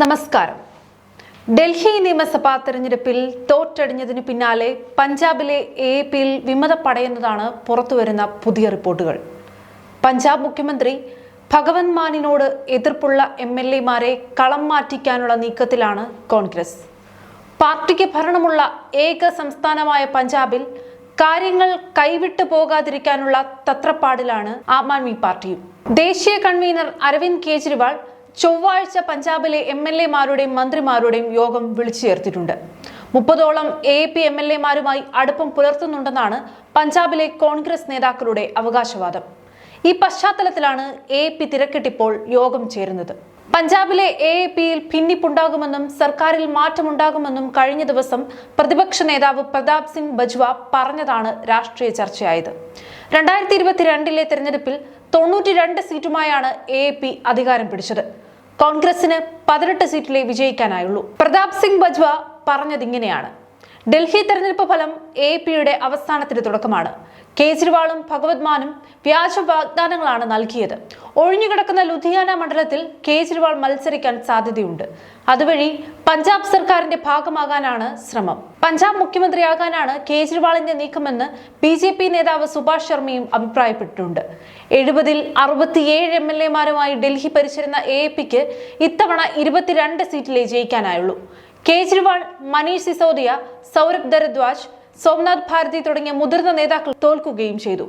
നമസ്കാരം. ഡൽഹി നിയമസഭാ തെരഞ്ഞെടുപ്പിൽ തോറ്റടിഞ്ഞതിന് പിന്നാലെ പഞ്ചാബിലെ എ പിയിൽ വിമത പടയുന്നതാണ് പുറത്തുവരുന്ന പുതിയ റിപ്പോർട്ടുകൾ. പഞ്ചാബ് മുഖ്യമന്ത്രി ഭഗവന്ത് മാനിനോട് എതിർപ്പുള്ള എം എൽ എമാരെ കളം മാറ്റിക്കാനുള്ള നീക്കത്തിലാണ് കോൺഗ്രസ്. പാർട്ടിക്ക് ഭരണമുള്ള ഏക സംസ്ഥാനമായ പഞ്ചാബിൽ കാര്യങ്ങൾ കൈവിട്ടു പോകാതിരിക്കാനുള്ള തത്രപ്പാടിലാണ് ആം ആദ്മി പാർട്ടിയും. ദേശീയ കൺവീനർ അരവിന്ദ് കെജ്രിവാൾ ചൊവ്വാഴ്ച പഞ്ചാബിലെ എം എൽ എമാരുടെയും മന്ത്രിമാരുടെയും യോഗം വിളിച്ചു ചേർത്തിട്ടുണ്ട് മുപ്പതോളം എ പി എം എൽ എമാരുമായി അടുപ്പം പുലർത്തുന്നുണ്ടെന്നാണ് പഞ്ചാബിലെ കോൺഗ്രസ് നേതാക്കളുടെ അവകാശവാദം. ഈ പശ്ചാത്തലത്തിലാണ് എ പി തിരക്കിട്ടിപ്പോൾ യോഗം ചേരുന്നത്. പഞ്ചാബിലെ എ എ പിയിൽ ഭിന്നിപ്പുണ്ടാകുമെന്നും സർക്കാരിൽ മാറ്റമുണ്ടാകുമെന്നും കഴിഞ്ഞ ദിവസം പ്രതിപക്ഷ നേതാവ് പ്രതാപ് സിംഗ് ബജ്വ പറഞ്ഞതാണ് രാഷ്ട്രീയ ചർച്ചയായത്. രണ്ടായിരത്തി ഇരുപത്തിരണ്ടിലെ തെരഞ്ഞെടുപ്പിൽ തൊണ്ണൂറ്റി രണ്ട് സീറ്റുമായാണ് എ പി അധികാരം പിടിച്ചത്. കോൺഗ്രസിന് പതിനെട്ട് സീറ്റിലെ വിജയിക്കാനായുള്ളൂ. പ്രതാപ് സിംഗ് ബജ്വ പറഞ്ഞതിങ്ങനെയാണ്. ഡൽഹി തെരഞ്ഞെടുപ്പ് ഫലം എ പിയുടെ അവസാനത്തിന് തുടക്കമാണ്. കേജ്രിവാളും ഭഗവത് മാനും വ്യാജ വാഗ്ദാനങ്ങളാണ് നൽകിയത്. ഒഴിഞ്ഞുകിടക്കുന്ന ലുധിയാന മണ്ഡലത്തിൽ കേജ്രിവാൾ മത്സരിക്കാൻ സാധ്യതയുണ്ട്. അതുവഴി പഞ്ചാബ് സർക്കാരിന്റെ ഭാഗമാകാനാണ് ശ്രമം. പഞ്ചാബ് മുഖ്യമന്ത്രിയാകാനാണ് കേജ്രിവാളിന്റെ നീക്കമെന്ന് ബി ജെ പി നേതാവ് സുഭാഷ് ശർമ്മയും അഭിപ്രായപ്പെട്ടിട്ടുണ്ട്. എഴുപതിൽ അറുപത്തിയേഴ് എം എൽ എമാരുമായി ഡൽഹി ഭരിച്ചിരുന്ന എ പിക്ക് ഇത്തവണ ഇരുപത്തിരണ്ട് സീറ്റിലെ ജയിക്കാനായുള്ളൂ. കേജ്രിവാൾ മനീഷ് സിസോദിയ സൗരഭ് ദരദ്വാജ് സോംനാഥ് ഭാരതി തുടങ്ങിയ മുതിർന്ന നേതാക്കൾ തോൽക്കുകയും ചെയ്തു.